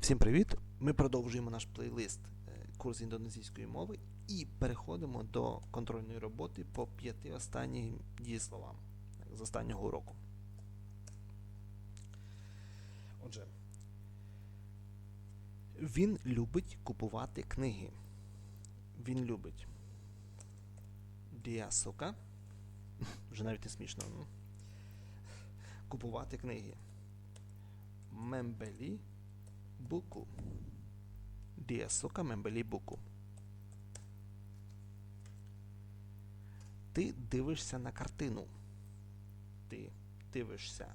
Всім привіт! Ми продовжуємо наш плейлист е, курс індонезійської мови і переходимо до контрольної роботи по п'яти останнім дієсловам з останнього уроку. Отже, він любить купувати книги. Він любить. Suka. Вже навіть не смішно. Ну. Купувати книги. Membeli buku. Dia suka membeli buku. Ти дивишся на картину. Ти дивишся.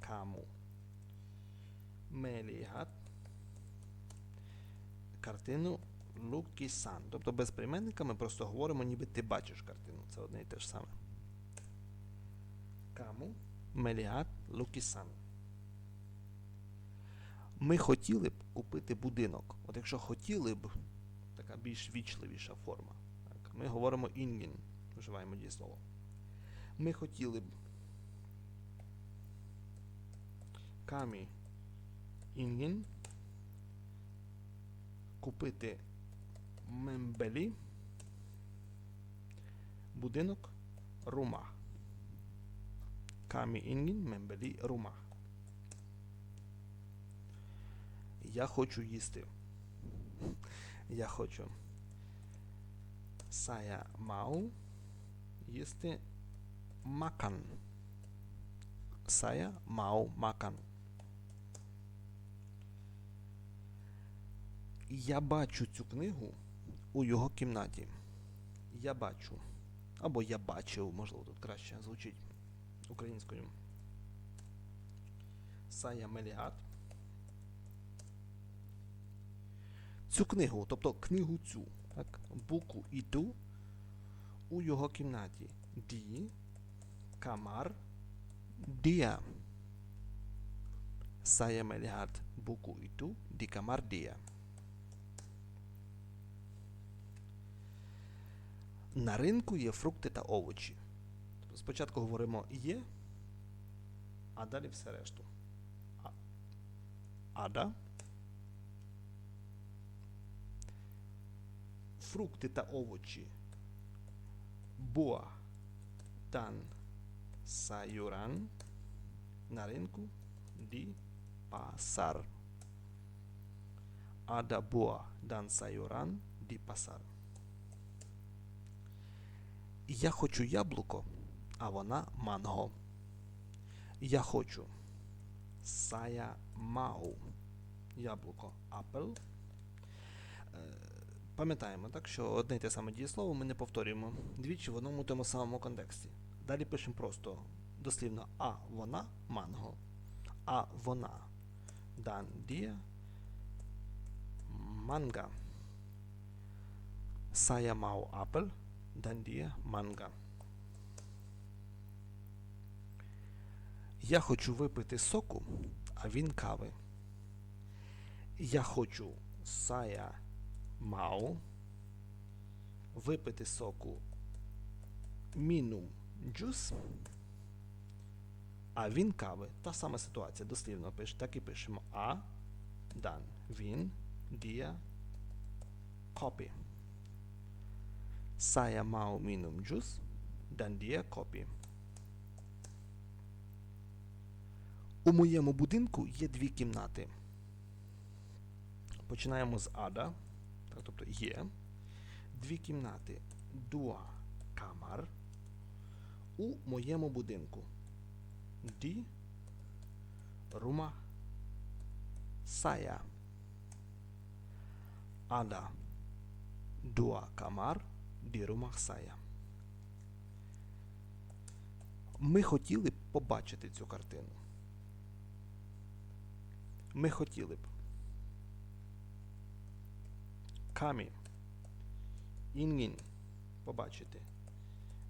Каму. Melihat картину Лукісан. Тобто без прийменника ми просто говоримо, ніби ти бачиш картину. Це одне і те ж саме. Каму Меліат Лукісан. Ми хотіли б купити будинок. От якщо хотіли б, така більш вічливіша форма. Так, ми говоримо інгін, вживаємо дієслово. Ми хотіли б. Камі інгін купити мембелі будинок рума. Камі інгін мембелі рума. Я хочу їсти. Я хочу. Saya mau їсти makan. Saya mau makan. Я бачу цю книгу у його кімнаті. Я бачу. Або я бачив, можливо, тут краще звучить українською. Saya melihat. Цю книгу, тобто книгу цю, так, буку іду у його кімнаті. Ді, камар, дія. Saya melihat buku itu di kamar dia. На ринку є фрукти та овочі. Тобто спочатку говоримо є, а далі все решту. Ада. Фрукти та овочі. Буа тан сайоран на ринку ді пасар. Ada buah dan sayuran di pasar. Я хочу яблуко, а вона манго. Я хочу. Сая мау. Яблуко. Апел. Пам'ятаємо, так, що одне й те саме дієслово ми не повторюємо двічі в одному тому самому контексті. Далі пишемо просто дослівно а вона манго. А вона. Дан дія манга. Saya mau apel dan dia манга. Я хочу випити соку, а він кави. Я хочу saya mau випити соку мінум джус, а він кави. Та сама ситуація, дослівно пише, так і пишемо а, дан, він, дія, копі. Saya mau minum jus dan dia kopi. У моєму будинку є дві кімнати. Починаємо з ада, тобто є. Дві кімнати. Дуа камар. У моєму будинку. Ді рума saya. Ada dua kamar di rumah saya. Ми хотіли б побачити цю картину. Ми хотіли б. Камі. Інгін. Побачити.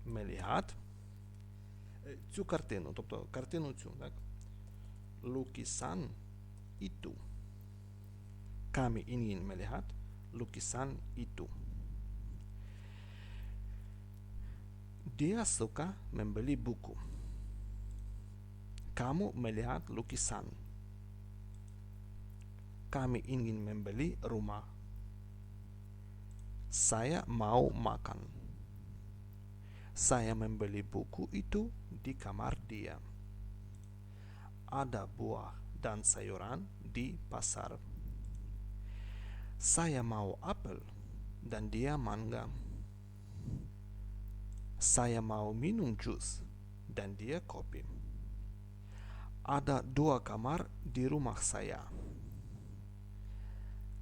Мелігат. Е, Цю картину, тобто картину цю, так? Лукісан і ту. Kami ingin melihat lukisan itu. Dia suka membeli buku. Kamu melihat lukisan. Kami ingin membeli rumah. Saya mau makan. Saya membeli buku itu di kamar dia. Ada buah dan sayuran di pasar. Saya mau apel dan dia mangga. Saya mau minum jus dan dia kopi. Ada dua kamar di rumah saya.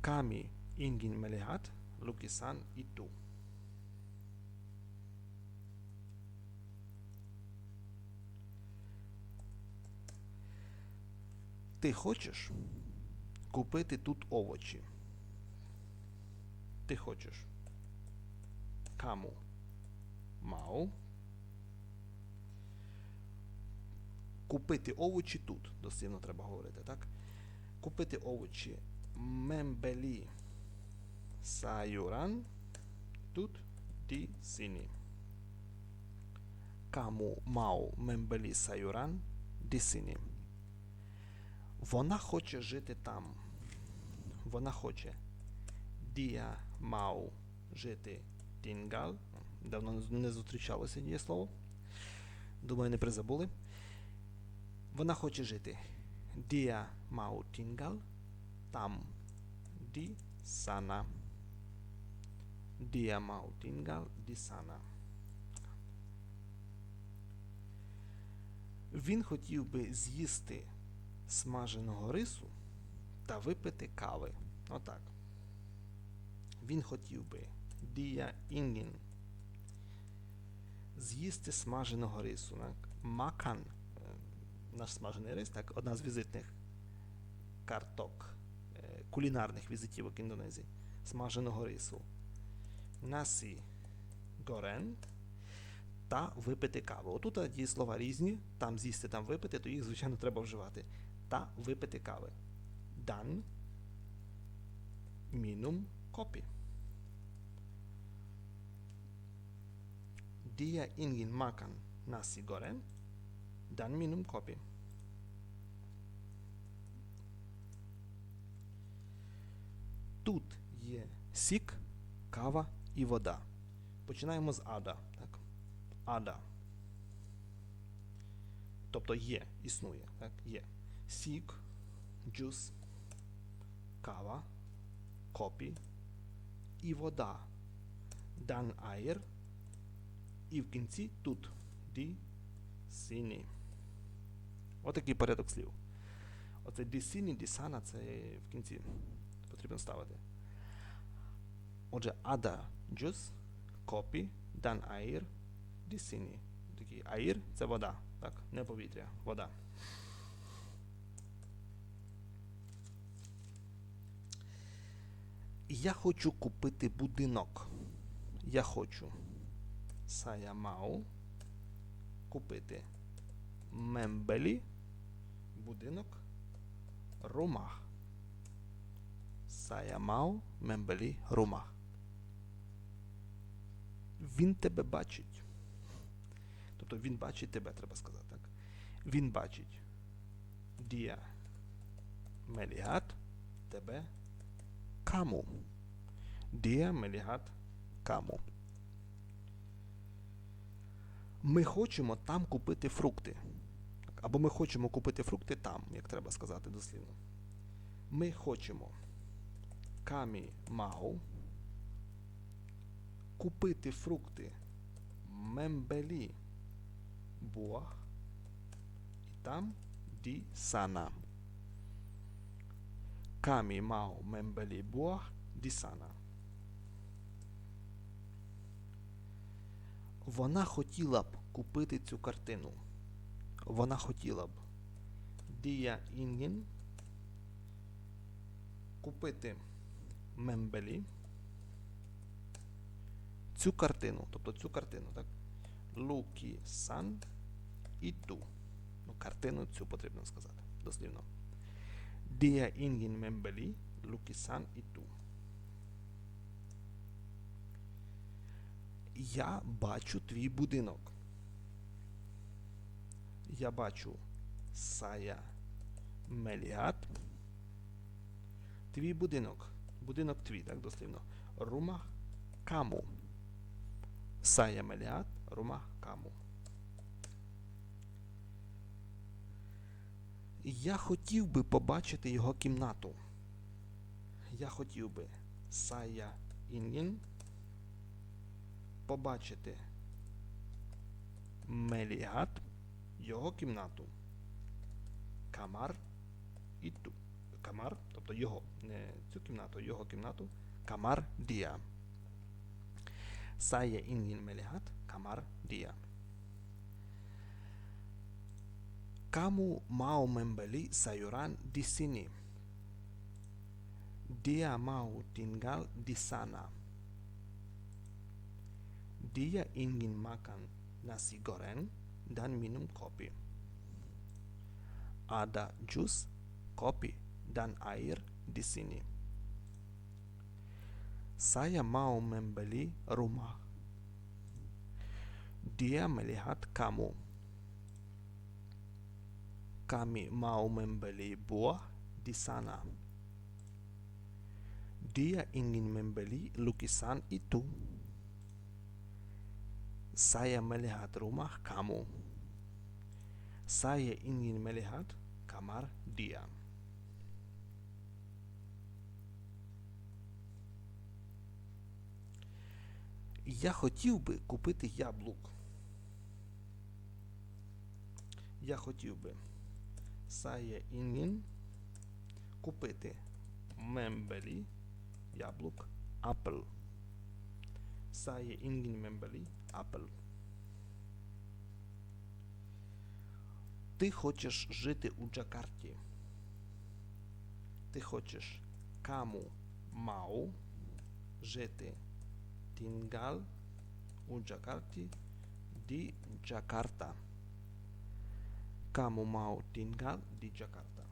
Kami ingin melihat lukisan itu. Ти хочеш купити тут овочі? Ти хочеш. Каму. Мау. Купити овочі тут. Дослівно треба говорити, так? Купити овочі. Мембелі. Сайоран. Тут ді сині. Каму мау мембелі сайоран ді сині. Вона хоче жити там. Вона хоче. Дія мау жити тінгал. Давно не зустрічалося дієслово. Думаю, не призабули. Вона хоче жити. Дія мау тінгал. Там. Ді сана. Дія мау тінгал ді сана. Він хотів би з'їсти смаженого рису та випити кави. Отак. Він хотів би дія інгін з'їсти смаженого рису. Макан, е, наш смажений рис, так, одна з візитних карток е, кулінарних візитівок Індонезії. Смаженого рису. Насі горен та випити каву. Отут дії слова різні, там з'їсти, там випити, то їх, звичайно, треба вживати. Та випити кави. Дан мінум копі. Dia ingin makan nasi goreng dan minum kopi. Тут є сік, кава і вода. Починаємо з ада. Так? Ада. Тобто є, існує. Так? Є. Сік, джус, кава, копі і вода. Дан аєр і в кінці тут ді сіні. Отакий порядок слів. Оце ді сіні, ді сана це в кінці потрібно ставити. Отже, ада джус, копі, дан аїр, ді сіні. Такий аїр це вода, так? Не повітря, вода. Я хочу купити будинок. Я хочу. Mau купити мембелі, будинок, румах. Mau мембелі, румах. Він тебе бачить. Тобто він бачить тебе, треба сказати так. Він бачить. Дія мелігат тебе каму. Дія мелігат каму. Ми хочемо там купити фрукти. Або ми хочемо купити фрукти там, як треба сказати дослівно. Ми хочемо камі мау купити фрукти мембелі буах і там ді сана. Камі мау мембелі буах ді сана. Вона хотіла б купити цю картину. Вона хотіла б. Дія Інгін. Купити мембелі. Цю картину. Тобто цю картину, так? Лукі сан і ту. Ну, картину цю потрібно сказати. Дослівно. Дія Інгін мембелі. Лукі сан і ту. Я бачу твій будинок. Я бачу Сая Меліат Твій будинок. Будинок твій, так дослівно. Rumah kamu. Saya melihat rumah kamu. Я хотів би побачити його кімнату. Я хотів би. Saya ingin побачити Меліат його кімнату. Камар і ту. Камар, тобто його, не цю кімнату, його кімнату. Камар Дія. Saya ingin melihat kamar dia. Kamu mau membeli sayuran di sini. Dia mau tinggal di sana. Dia ingin makan nasi goreng dan minum kopi. Ada jus, kopi, dan air di sini. Saya mau membeli rumah. Dia melihat kamu. Kami mau membeli buah di sana. Dia ingin membeli lukisan itu. Saya melihat rumah kamu. Saya ingin melihat kamar dia. Я хотів би купити яблук. Я хотів би Saya ingin купити мембелі яблук апл. Saya ingin membeli apel. Ти хочеш жити у Джакарті. Ти хочеш каму мау жити tinggal у Джакарті ді Джакарта. Kamu mau tinggal di Jakarta.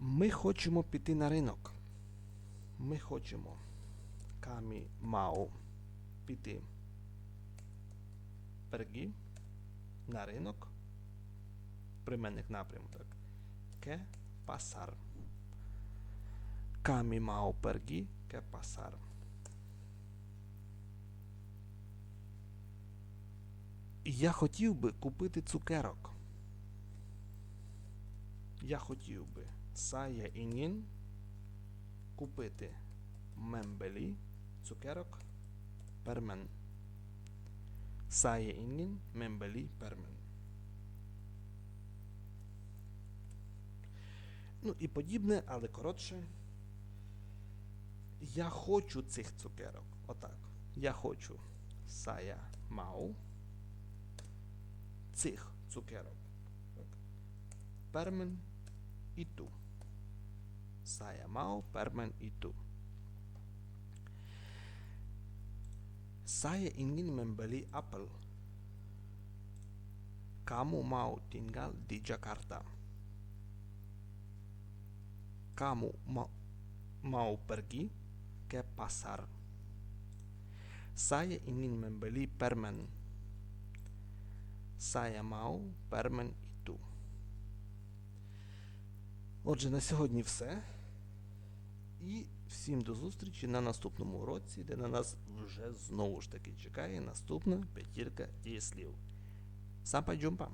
Ми хочемо піти на ринок. Ми хочемо. Камі мау піти. Пергі на ринок. Применник напряму, так. Ке Камі мау пергі ке пасар. Я хотів би купити цукерок. Я хотів би Saya ingin купити мембелі цукерок пермен. Saya ingin membeli permen. Ну і подібне, але коротше. Я хочу цих цукерок. Отак. Я хочу. Saya mau цих цукерок. Так. Пермен і ту. Saya mau permen itu. Saya ingin membeli apel. Kamu mau tinggal di Jakarta. Kamu mau, mau pergi ke pasar. Saya ingin membeli permen. Saya mau permen itu. Отже, на сьогодні все. І всім до зустрічі на наступному уроці, де на нас вже знову ж таки чекає наступна п'ятірка дієслів. Сапа джумпа!